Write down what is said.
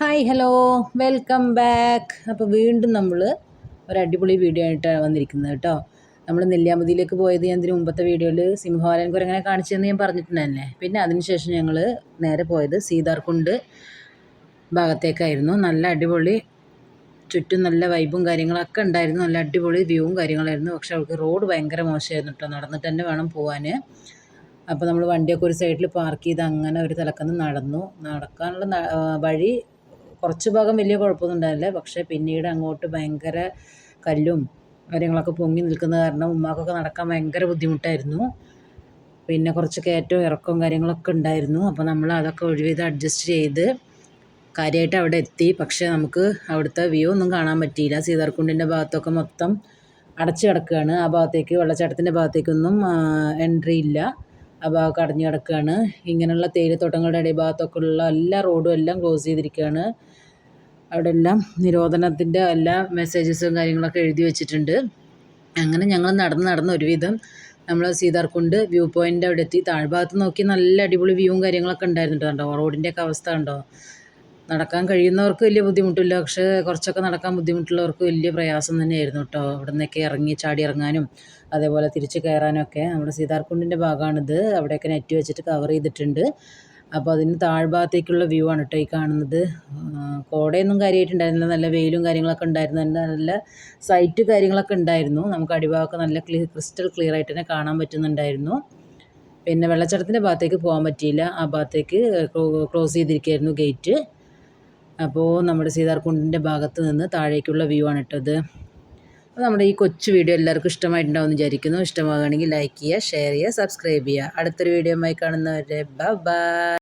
Hi hello welcome back അപ്പോൾ വീണ്ടും നമ്മൾ ഒരു അടിപൊളി വീഡിയോ ആയിട്ടാണ് വന്നിരിക്കുന്നത് കേട്ടോ നമ്മൾ നെല്ലിയാമ്പതിയിലേക്ക് പോയത് ഞാൻ ഇതിന് മുമ്പത്തെ വീഡിയോയിൽ സിംഹവാലൻ കുരങ്ങനെ കാണിച്ചതെന്ന് ഞാൻ പറഞ്ഞിട്ടുണ്ടല്ലേ പിന്നെ അതിനുശേഷം ഞങ്ങൾ നേരെ പോയത് സീതാർകുണ്ട് ഭാഗത്തേക്കായിരുന്നു. നല്ല അടിപൊളി ചുറ്റും നല്ല വൈബും കാര്യങ്ങളൊക്കെ ഉണ്ടായിരുന്നു. നല്ല അടിപൊളി വ്യൂവും കാര്യങ്ങളായിരുന്നു. പക്ഷെ അവൾക്ക് റോഡ് ഭയങ്കര മോശമായിരുന്നു കേട്ടോ നടന്നിട്ട് തന്നെ വേണം പോകാൻ അപ്പോൾ നമ്മൾ വണ്ടിയൊക്കെ ഒരു സൈഡിൽ പാർക്ക് ചെയ്ത് അങ്ങനെ ഒരു തലക്കന്ന് നടന്നു. നടക്കാനുള്ള വഴി കുറച്ച് ഭാഗം വലിയ കുഴപ്പമൊന്നും ഉണ്ടായില്ല. പക്ഷേ പിന്നീട് അങ്ങോട്ട് ഭയങ്കര കല്ലും കാര്യങ്ങളൊക്കെ പൊങ്ങി നിൽക്കുന്ന കാരണം ഉമ്മാക്കൊക്കെ നടക്കാൻ ഭയങ്കര ബുദ്ധിമുട്ടായിരുന്നു. പിന്നെ കുറച്ച് കയറ്റവും ഇറക്കവും കാര്യങ്ങളൊക്കെ ഉണ്ടായിരുന്നു. അപ്പോൾ നമ്മൾ അതൊക്കെ ഒഴിവ് അഡ്ജസ്റ്റ് ചെയ്ത് കാര്യമായിട്ട് അവിടെ എത്തി. പക്ഷേ നമുക്ക് അവിടുത്തെ വ്യൂ ഒന്നും കാണാൻ പറ്റിയില്ല. സീതാർകുണ്ടിന്റെ ഭാഗത്തൊക്കെ മൊത്തം അടച്ചു കിടക്കുകയാണ്. ആ ഭാഗത്തേക്ക് വെള്ളച്ചാട്ടത്തിന്റെ ഭാഗത്തേക്കൊന്നും എൻട്രി ഇല്ല. ഭാഗമൊക്കെ അടഞ്ഞു കിടക്കുകയാണ്. ഇങ്ങനെയുള്ള തേയിലത്തോട്ടങ്ങളുടെ ഇടയിൽ ഭാഗത്തൊക്കെ ഉള്ള എല്ലാ റോഡും എല്ലാം ക്ലോസ് ചെയ്തിരിക്കുകയാണ്. അവിടെ എല്ലാം നിരോധനത്തിന്റെ എല്ലാ മെസ്സേജസും കാര്യങ്ങളൊക്കെ എഴുതി വെച്ചിട്ടുണ്ട്. അങ്ങനെ ഞങ്ങൾ നടന്ന് നടന്ന് ഒരുവിധം നമ്മൾ സീതാർകുണ്ട് വ്യൂ പോയിന്റ് അവിടെ എത്തി. താഴ്ഭാഗത്ത് നോക്കി നല്ല അടിപൊളി വ്യൂവും കാര്യങ്ങളൊക്കെ ഉണ്ടായിരുന്നു കേട്ടോ റോഡിന്റെയൊക്കെ അവസ്ഥ ഉണ്ടോ നടക്കാൻ കഴിയുന്നവർക്ക് വലിയ ബുദ്ധിമുട്ടില്ല. പക്ഷേ കുറച്ചൊക്കെ നടക്കാൻ ബുദ്ധിമുട്ടുള്ളവർക്ക് വലിയ പ്രയാസം തന്നെയായിരുന്നു കേട്ടോ അവിടെ നിന്നൊക്കെ ഇറങ്ങി ചാടി ഇറങ്ങാനും അതേപോലെ തിരിച്ച് കയറാനൊക്കെ. നമ്മുടെ സീതാർകുണ്ടിന്റെ ഭാഗമാണിത്. അവിടെയൊക്കെ നെറ്റ് വെച്ചിട്ട് കവർ ചെയ്തിട്ടുണ്ട്. അപ്പോൾ അതിന് താഴ്ഭാഗത്തേക്കുള്ള വ്യൂ ആണ് കേട്ടോ ഈ കാണുന്നത്. കോടയൊന്നും കാര്യമായിട്ടുണ്ടായിരുന്നില്ല നല്ല വെയിലും കാര്യങ്ങളൊക്കെ ഉണ്ടായിരുന്നു. നല്ല സൈറ്റ് കാര്യങ്ങളൊക്കെ ഉണ്ടായിരുന്നു. നമുക്ക് അടിഭാഗമൊക്കെ നല്ല ക്ലീ ക്രിസ്റ്റൽ ക്ലിയർ ആയിട്ട് തന്നെ കാണാൻ പറ്റുന്നുണ്ടായിരുന്നു. പിന്നെ വെള്ളച്ചാട്ടത്തിന്റെ ഭാഗത്തേക്ക് പോകാൻ പറ്റിയില്ല. ആ ഭാഗത്തേക്ക് ക്ലോസ് ചെയ്തിരിക്കുകയായിരുന്നു ഗേറ്റ്. അപ്പോൾ നമ്മുടെ സീതാർകുണ്ടിന്റെ ഭാഗത്ത് നിന്ന് താഴേക്കുള്ള വ്യൂ ആണ് ഇട്ടത്. അപ്പോൾ നമ്മുടെ ഈ കൊച്ചു വീഡിയോ എല്ലാവർക്കും ഇഷ്ടമായിട്ടുണ്ടാവും വിചാരിക്കുന്നു. ഇഷ്ടമാകുകയാണെങ്കിൽ ലൈക്ക് ചെയ്യുക ഷെയർ ചെയ്യുക സബ്സ്ക്രൈബ് ചെയ്യുക. അടുത്തൊരു വീഡിയോ ആയി കാണുന്നവരെ ബൈ